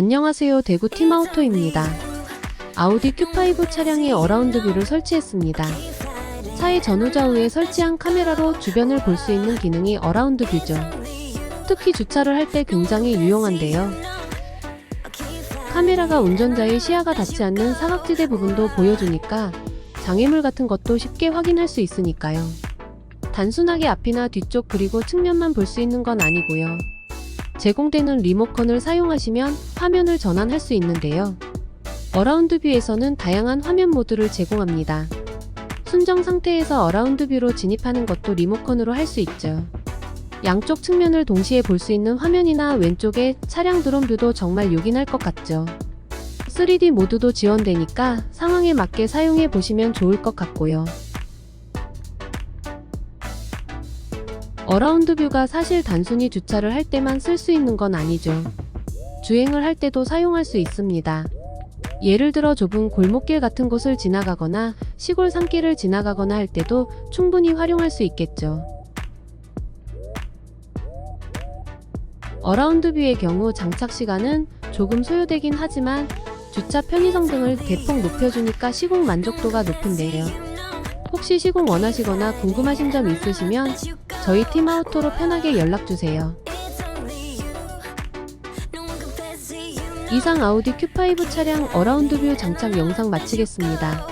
안녕하세요. 대구 팀아우토입니다. 아우디 Q5 차량에 어라운드 뷰를 설치했습니다. 차의 전후좌우에 설치한 카메라로 주변을 볼 수 있는 기능이 어라운드 뷰죠. 특히 주차를 할 때 굉장히 유용한데요. 카메라가 운전자의 시야가 닿지 않는 사각지대 부분도 보여주니까 장애물 같은 것도 쉽게 확인할 수 있으니까요. 단순하게 앞이나 뒤쪽 그리고 측면만 볼 수 있는 건 아니고요. 제공되는 리모컨을 사용하시면 화면을 전환할 수 있는데요. 어라운드 뷰에서는 다양한 화면 모드를 제공합니다. 순정 상태에서 어라운드 뷰로 진입하는 것도 리모컨으로 할 수 있죠. 양쪽 측면을 동시에 볼 수 있는 화면이나 왼쪽에 차량 드론 뷰도 정말 요긴할 것 같죠. 3D 모드도 지원되니까 상황에 맞게 사용해 보시면 좋을 것 같고요. 어라운드 뷰가 사실 단순히 주차를 할 때만 쓸 수 있는 건 아니죠. 주행을 할 때도 사용할 수 있습니다. 예를 들어 좁은 골목길 같은 곳을 지나가거나 시골 산길을 지나가거나 할 때도 충분히 활용할 수 있겠죠. 어라운드 뷰의 경우 장착 시간은 조금 소요되긴 하지만 주차 편의성 등을 대폭 높여주니까 시공 만족도가 높은데요. 혹시 시공 원하시거나 궁금하신 점 있으시면 저희 팀아우토로 편하게 연락주세요. 이상 아우디 Q5 차량 어라운드 뷰 장착 영상 마치겠습니다.